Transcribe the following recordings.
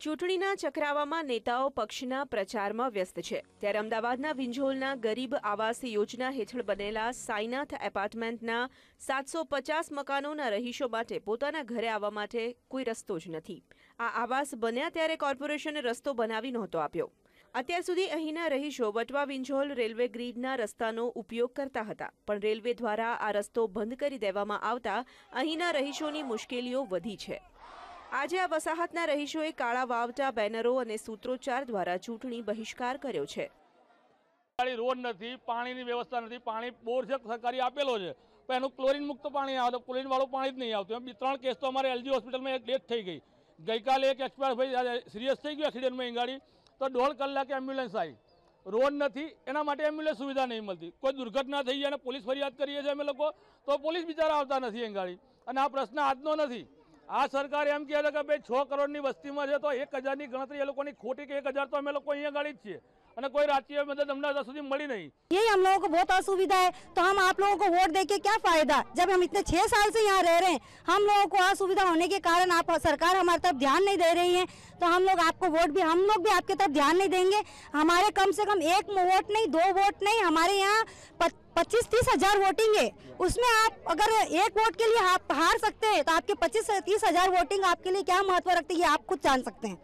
ચૂંટણીના ચક્રાવામાં નેતાઓ પક્ષના પ્રચારમાં વ્યસ્ત છે. ત્યારે અમદાવાદના વિંઝોલના ગરીબ આવાસ યોજના હેઠળ બનેલા સાઈનાથ એપાર્ટમેન્ટના સાતસો પચાસ મકાનોના રહીશો માટે પોતાના ઘરે આવવા માટે કોઈ રસ્તો જ નથી. આ આવાસ બન્યા ત્યારે કોર્પોરેશને રસ્તો બનાવી નહોતો આપ્યો. અત્યાર સુધી અહીંના રહીશો વટવા વિંજોલ રેલવે ગ્રીડના રસ્તાનો ઉપયોગ કરતા હતા. પણ રેલવે દ્વારા આ રસ્તો બંધ કરી દેવામાં આવતા અહીંના રહીશોની મુશ્કેલીઓ વધી છે. આજે આ વસાહતના રહીશોએ કાળા વાવટા, બેનરો અને સૂત્રોચ્ચાર દ્વારા ચૂંટણી બહિષ્કાર કર્યો છે. રોડ નથી, પાણીની વ્યવસ્થા નથી, પાણી બોર છે, સરકારી આપેલો છે. પણ એનું ક્લોરિન મુક્ત પાણી આવે તો ક્લોરીન પાણી જ નહીં આવતું. એમ ત્રણ કેસ તો અમારે એલજી હોસ્પિટલમાં એક ડેથ થઈ ગઈ. ગઈકાલે એક એક્સપાયર ભાઈ સિરિયસ થઈ ગયું એક્સિડન્ટમાં ગાડી તો દોઢ કલાકે એમ્બ્યુલન્સ આવી. રોડ નથી, એના માટે એમ્બ્યુલન્સ સુવિધા નહીં મળતી. કોઈ દુર્ઘટના થઈ જાય અને પોલીસ ફરિયાદ કરીએ છીએ અમે લોકો, તો પોલીસ બિચારા આવતા નથી એ અને આ પ્રશ્ન આજનો નથી. આ સરકાર એમ કહે છે કે ભાઈ છ કરોડની વસ્તીમાં છે તો એક હજારની ગણતરી એ લોકોની ખોટી કે એક હજાર તો અમે લોકો અહીંયા ગાડી જ છીએ અને કોઈ રાજકીય મદદ અમને અત્યાર સુધી મળી નહીં यही हम लोगों को बहुत असुविधा है तो हम आप लोगों को वोट देके क्या फायदा जब हम इतने छह साल से यहाँ रह रहे हैं हम लोगों को असुविधा होने के कारण आप सरकार हमारी तरफ ध्यान नहीं दे रही है तो हम लोग आपको वोट भी हम लोग भी आपकी तरफ ध्यान नहीं देंगे हमारे कम से कम एक वोट नहीं दो वोट नहीं हमारे यहाँ पच्चीस तीस हजार वोटिंग है उसमें आप अगर एक वोट के लिए आप हार सकते हैं तो आपके पच्चीस तीस हजार वोटिंग आपके लिए क्या महत्व रखती है ये आप खुद जान सकते हैं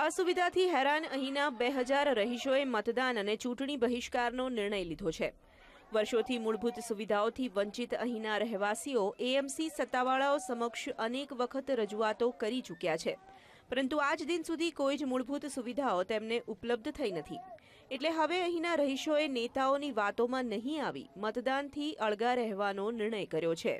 અસુવિધાથી હેરાન અહીંના બે હજાર રહીશોએ મતદાન અને ચૂંટણી બહિષ્કારનો નિર્ણય લીધો છે વર્ષોથી મૂળભૂત સુવિધાઓથી વંચિત અહીંના રહેવાસીઓ એએમસી સત્તાવાળાઓ સમક્ષ અનેક વખત રજૂઆતો કરી ચૂક્યા છે પરંતુ આજ દિન સુધી કોઈ જ મૂળભૂત સુવિધાઓ તેમને ઉપલબ્ધ થઈ નથી. એટલે હવે અહીંના રહીશોએ નેતાઓની વાતોમાં નહીં આવી, મતદાનથી અળગા રહેવાનો નિર્ણય કર્યો છે.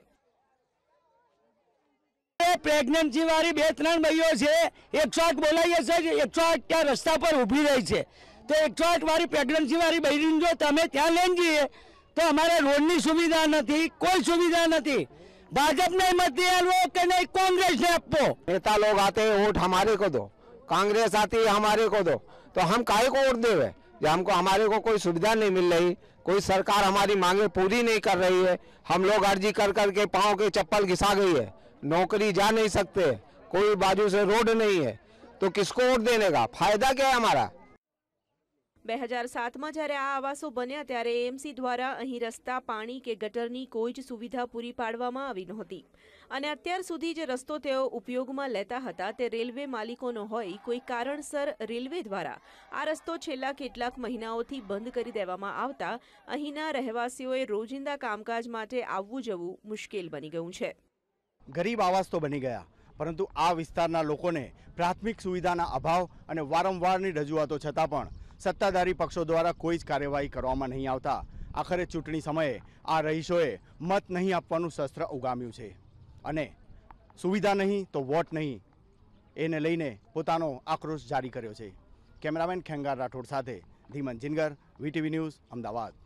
પ્રેગ્નન્સી વાળી બે ત્રણ ભાઈઓ છે, એકસો આઠ બોલાવીએ છીએ એકસો આઠ ત્યાં રસ્તા પર ઊભી રહી છે. તો એકસો આઠ વાળી પ્રેગ્નન્સી વાળી બહેરીને જો તમે ત્યાં લઈને જઈએ, તો અમારે રોડની સુવિધા નથી, કોઈ સુવિધા નથી. ભાજપને મત આપવો કે નહીં કોંગ્રેસને આપવો नेता लोग आते हैं वोट हमारे को दो कांग्रेस आती है हमारे को दो तो हम काहे को वोट देवे जब हमको हमारे को कोई सुविधा नहीं मिल रही कोई सरकार हमारी मांगे पूरी नहीं कर रही है हम लोग अर्जी कर कर के पाँव के चप्पल घिसा गई है नौकरी जा नहीं सकते कोई बाजू से रोड नहीं है तो किसको वोट देने का फायदा क्या है हमारा બે હજાર સાતમાં જ્યારે આ આવાસો બન્યા ત્યારે એએમસી દ્વારા અહીં રસ્તા, પાણી કે ગટરની કોઈ જ સુવિધા પૂરી પાડવામાં આવી નહોતી. અને અત્યાર સુધી જે રસ્તો તેઓ ઉપયોગમાં લેતા હતા તે રેલવે માલિકોનો હોય કોઈ કારણસર રેલવે દ્વારા આ રસ્તો છેલ્લા કેટલાક મહિનાઓથી બંધ કરી દેવામાં આવતા અહીંના રહેવાસીઓએ રોજિંદા કામકાજ માટે આવવું જવું મુશ્કેલ બની ગયું છે. ગરીબ આવાસ તો બની ગયા, પરંતુ આ વિસ્તારના લોકોને પ્રાથમિક સુવિધાના અભાવ અને વારંવારની રજૂઆતો છતાં પણ સત્તાધારી પક્ષો દ્વારા કોઈ જ કાર્યવાહી કરવામાં નહીં આવતા. આખરે ચૂંટણી સમયે આ રહીશોએ મત નહીં આપવાનું શસ્ત્ર ઉગામ્યું છે. અને સુવિધા નહીં તો વોટ નહીં. એને લઈને પોતાનો આક્રોશ જારી કર્યો છે. કેમેરામેન ખેંગાર રાઠોડ સાથે ધીમન જિનગર, વીટીવી ન્યૂઝ, અમદાવાદ.